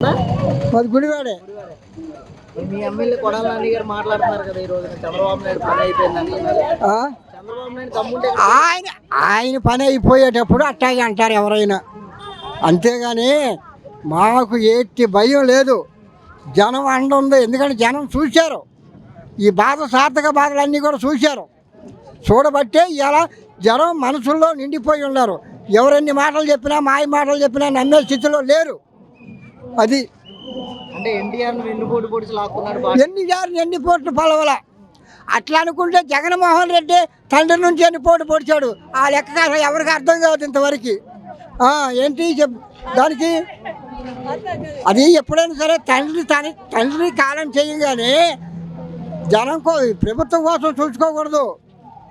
మాది గుడివాడే. మీ ఎమ్మెల్యే కొడాల నాని గారు మాట్లాడుతున్నారు కదా ఈ రోజు చంద్రబాబు నాయుడు పని అయిపోయింది అంటున్నారు ఆ? చంద్రబాబు నాయుడు తమ్ముంటే ఆయన ఆయన పని అయిపోయేటప్పుడు అట్టాగే అంటారు ఎవరైనా. అంతేగాని మాకు ఎట్టి భయం లేదు. జనం అండ ఉంది. ఎందుకంటే జనం చూశారు. ఈ బాధ సార్థక బాధలన్నీ కూడా చూశారు. చూడబట్టే ఇలా జనం మనసుల్లో నిండిపోయి ఉన్నారు. ఎవరెన్ని మాటలు చెప్పినా మాయ మాటలు చెప్పినా నమ్మే స్థితిలో లేరు. అది అంటే ఎన్టీఆర్ పొడిచి లాక్కున్నాడు ఎన్ని జారి ఎన్ని పోట్లు పలవల? అట్లా అనుకుంటే జగన్మోహన్ రెడ్డి తండ్రి నుంచి ఎన్ని పోటు పొడిచాడు? ఆ లెక్క ఎవరికి అర్థం కాదు ఇంతవరకు. ఏంటి చెప్ దానికి అది ఎప్పుడైనా సరే తండ్రి తన తండ్రి కాలం చేయగానే జనం కో ప్రభుత్వం కోసం చూసుకోకూడదు.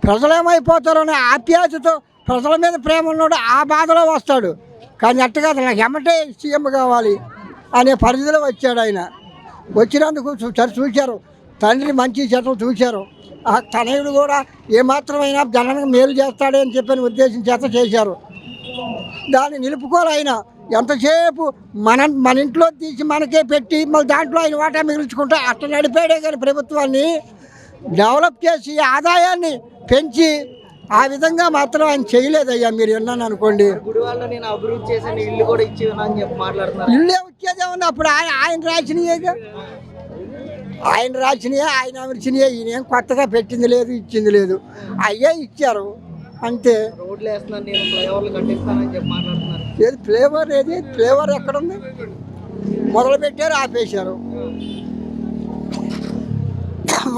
ప్రజలు ఏమైపోతారో అనే ఆప్యాయతతో ప్రజల మీద ప్రేమ ఉన్నాడు ఆ బాధలో వస్తాడు. కానీ అట్ట కాదు నాకు ఎమ్మటే సీఎం కావాలి. అనే పరిధిలో వచ్చాడు ఆయన. వచ్చినందుకు చూశారు. తండ్రి మంచి చెట్లు చూశారు. ఆ తనయుడు కూడా ఏమాత్రమైనా జనానికి మేలు చేస్తాడే అని చెప్పిన ఉద్దేశం చేత చేశారు. దాన్ని నిలుపుకోరు ఆయన. ఎంతసేపు మన మన ఇంట్లో తీసి మనకే పెట్టి మళ్ళీ దాంట్లో ఆయన వాటా మిగుల్చుకుంటే అట్ట నడిపాడే కానీ ప్రభుత్వాన్ని డెవలప్ చేసి ఆదాయాన్ని పెంచి ఆ విధంగా మాత్రం ఆయన చేయలేదయ్యా మీరు విన్నాను అనుకోండి. ఇల్లు ఇల్లే వచ్చేదేమన్నా అప్పుడు ఆయన ఆయన రాసినయేగా ఆయన రాసినయే ఆయన అమర్చినయే. ఈయన ఏం కొత్తగా పెట్టింది లేదు ఇచ్చింది లేదు. అయ్యే ఇచ్చారు. అంతే. ఏది ఫ్లేవర్ ఏది? ఫ్లేవర్ ఎక్కడుంది? మొదలు పెట్టారు ఆపేశారు.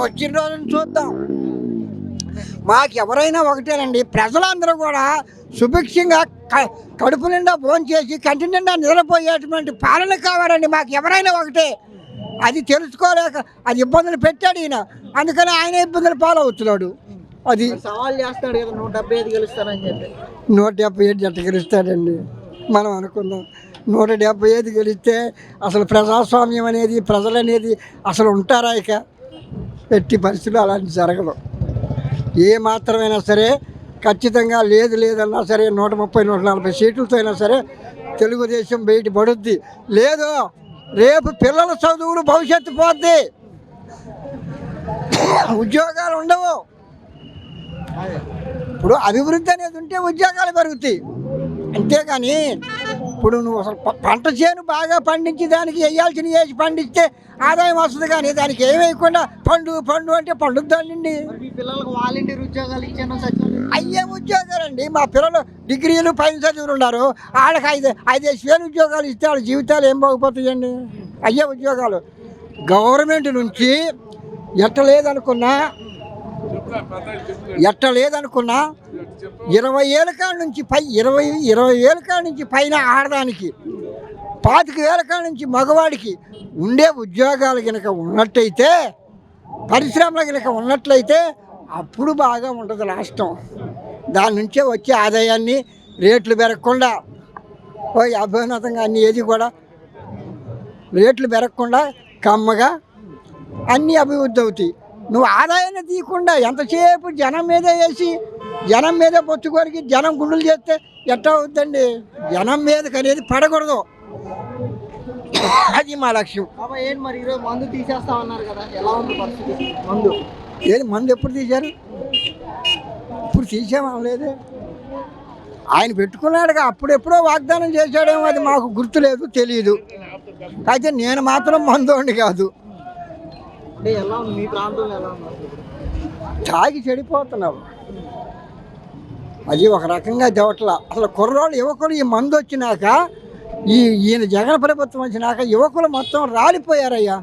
వచ్చిన రోజున చూద్దాం. మాకు ఎవరైనా ఒకటేనండి ప్రజలందరూ కూడా సుభిక్షంగా కడుపు నిండా భోజనం చేసి కంటి నిండా నిద్రపోయేటువంటి పాలన కావాలండి మాకు ఎవరైనా ఒకటే. అది తెలుసుకోలేక అది ఇబ్బందులు పెట్టాడు ఈయన. అందుకని ఆయన ఇబ్బందులు పాలవుతున్నాడు. అది సవాల్ చేస్తాడు కదా నూట డెబ్బై ఐదు గెలుస్తానని చెప్పి. నూట డెబ్బై ఐదు జట్ట గెలుస్తాడండి? మనం అనుకుందాం. నూట డెబ్బై ఐదు గెలిస్తే అసలు ప్రజాస్వామ్యం అనేది ప్రజలు అనేది అసలు ఉంటారా ఇక? ఎట్టి పరిస్థితులు అలాంటి జరగదు ఏ మాత్రమైనా సరే ఖచ్చితంగా లేదు లేదన్నా సరే నూట ముప్పై నూట నలభై సీట్లతో అయినా సరే తెలుగుదేశం బయట పడుద్ది లేదు రేపు పిల్లల చదువులు భవిష్యత్తు పోద్ది. ఉద్యోగాలు ఉండవు. ఇప్పుడు అభివృద్ధి అనేది ఉంటే ఉద్యోగాలు పెరుగుతాయి. అంతేగాని ఇప్పుడు నువ్వు అసలు పంట చేను బాగా పండించి దానికి వేయాల్సిన వేసి పండిస్తే ఆదాయం వస్తుంది కానీ దానికి ఏమి వేయకుండా పండు పండు అంటే పండుద్దానండి పిల్లలకు వాలంటీర్ ఉద్యోగాలు ఇచ్చాను సచివాలయం అయ్యే ఉద్యోగాలండి. మా పిల్లలు డిగ్రీలు పైన చదువులు ఉన్నారు. వాళ్ళకి ఐదు ఐదేసి వేలు ఉద్యోగాలు ఇస్తే వాళ్ళ జీవితాలు ఏం బాగుపోతాయండి అయ్యే ఉద్యోగాలు. గవర్నమెంట్ నుంచి ఎట్ట లేదనుకున్నా ఎట్ట లేదనుకున్నా ఇరవై ఏళ్ళ కాడ నుంచి పై ఇరవై ఇరవై ఏళ్ళ కాడ నుంచి పైన ఆడదానికి పాతిక వేల కాడ నుంచి మగవాడికి ఉండే ఉద్యోగాలు కనుక ఉన్నట్టయితే పరిశ్రమలు కనుక ఉన్నట్లయితే అప్పుడు బాగా ఉంటుంది రాష్ట్రం. దాని నుంచే వచ్చే ఆదాయాన్ని రేట్లు పెరగకుండా ఓ అభ్యున్నతంగా అన్ని ఏది కూడా రేట్లు పెరగకుండా కమ్మగా అన్నీ అభివృద్ధి అవుతాయి. నువ్వు ఆదాయాన్ని తీయకుండా ఎంతసేపు జనం మీద వేసి జనం మీద పొచ్చుకోరికి జనం గుండెలు చేస్తే ఎట్టా అవుతుందండి జనం మీదకి అనేది పడకూడదు. అది మా లక్ష్యం. మందు తీసేస్తామన్నారు కదా ఎలా ఉంది పరిస్థితి? మందు? ఏది మందు ఎప్పుడు తీశారు? ఇప్పుడు తీసామా లేదు. ఆయన పెట్టుకున్నాడుగా అప్పుడెప్పుడో వాగ్దానం చేశాడేమో అది మాకు గుర్తులేదు తెలియదు అయితే నేను మాత్రం మందోండి కాదు. అంటే ఎలా ఉంది? మీ ప్రాంతంలో ఎలా ఉంది? అసలు? తాగి చెడిపోతున్నావు అది ఒక రకంగా దేవట్ల అసలు కుర్రోళ్ళు యువకులు ఈ మందు వచ్చినాక ఈ ఈయన జగన్ ప్రభుత్వం వచ్చినాక యువకులు మొత్తం రాలిపోయారయ్యా